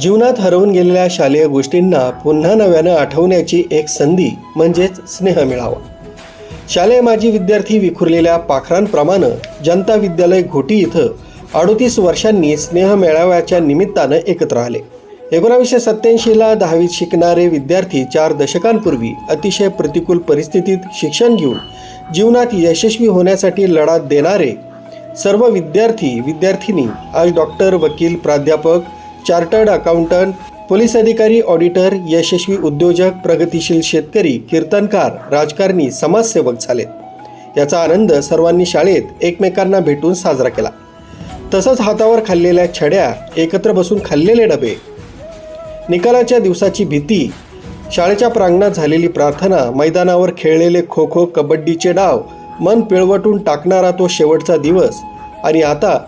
जीवनात हरवून गेलेल्या शालेय गोष्टींना पुन्हा नव्यानं आठवण्याची एक संधी म्हणजेच स्नेह मिळावा. शालेय माजी विद्यार्थी विखुरलेल्या पाखरांप्रमाणे जनता विद्यालय घोटी इथं अडोतीस वर्षांनी स्नेह मेळाव्याच्या निमित्तानं एकत्र आले. एकोणावीसशे सत्याऐंशीला दहावीत शिकणारे विद्यार्थी चार दशकांपूर्वी अतिशय प्रतिकूल परिस्थितीत शिक्षण घेऊन जीवनात यशस्वी होण्यासाठी लढा देणारे सर्व विद्यार्थी विद्यार्थिनी आज डॉक्टर वकील प्राध्यापक चार्टर्ड अकाउंटंट पोलीस अधिकारी ऑडिटर यशस्वी उद्योजक प्रगतिशील शेतकरी कीर्तनकार राजकारणी समाजसेवक झालेत याचा आनंद सर्वांनी शाळेत एकमेकांना भेटून साजरा केला. तसंच हातावर खाल्लेल्या छड्या एकत्र बसून खाल्लेले डबे. निकालाच्या दिवसाची भीती शाळेच्या प्रांगणात झालेली प्रार्थना मैदानावर खेळलेले खो खो कबड्डीचे डाव मन पिळवटून टाकणारा तो शेवटचा दिवस आणि आता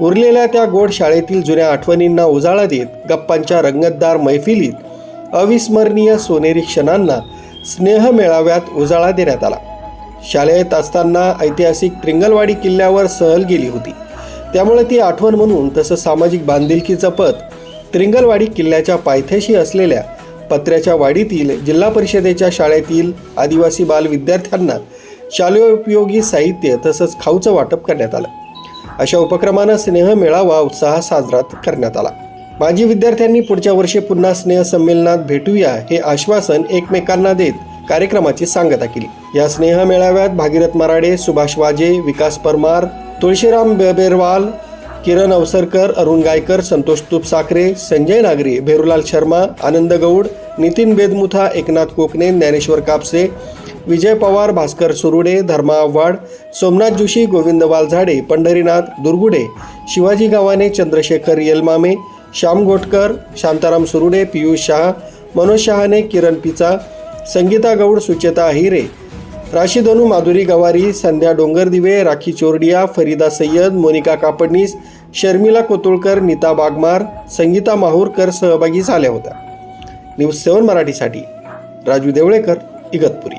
उरलेल्या त्या गोड शाळेतील जुन्या आठवणींना उजाळा देत गप्पांच्या रंगतदार मैफिलीत अविस्मरणीय सोनेरी क्षणांना स्नेह मेळाव्यात उजाळा देण्यात आला. शाळेत असताना ऐतिहासिक त्रिंगलवाडी किल्ल्यावर सहल गेली होती. त्यामुळे ती आठवण म्हणून तसं सामाजिक बांधिलकी जपत त्रिंगलवाडी किल्ल्याच्या पायथ्याशी असलेल्या पत्र्याच्या वाडीतील जिल्हा परिषदेच्या शाळेतील आदिवासी बाल विद्यार्थ्यांना शालेयोपयोगी साहित्य तसंच खाऊचं वाटप करण्यात आलं. अशा उपक्रमानं स्नेह मेळावा उत्साह साजरा करण्यात आला. माजी विद्यार्थ्यांनी पुढच्या वर्षी पुन्हा स्नेह संमेलनात भेटूया हे आश्वासन एकमेकांना देत कार्यक्रमाची सांगता केली. या स्नेह मेळाव्यात भागीरथ मराडे सुभाष वाजे विकास परमार तुळशीराम बेबेरवाल किरण अवसरकर अरुण गायकर संतोष तुपसाखरे संजय नागरी भेरुलाल शर्मा आनंद गौड नितीन बेदमुथा एकनाथ कोकणे ज्ञानेश्वर कापसे विजय पवार भास्कर सुरुडे धर्मा आव्हाड सोमनाथ जोशी गोविंद वालझाडे पंढरीनाथ दुर्गुडे शिवाजी गावाने चंद्रशेखर येलमामे श्याम गोटकर शांताराम सुरुडे पियुष शहा मनोज शहाने किरण पिचा संगीता गौड सुचेता अहिरे राशी अनु माधुरी गवारी संध्या डोंगरदिवे राखी चोरडिया फरीदा सय्यद मोनिका कापडनीस शर्मिला कोतुळकर नीता बागमार संगीता माहूरकर सहभागी झाल्या होत्या. न्यूज सेवन मराठीसाठी राजू देवळेकर इगतपुरी.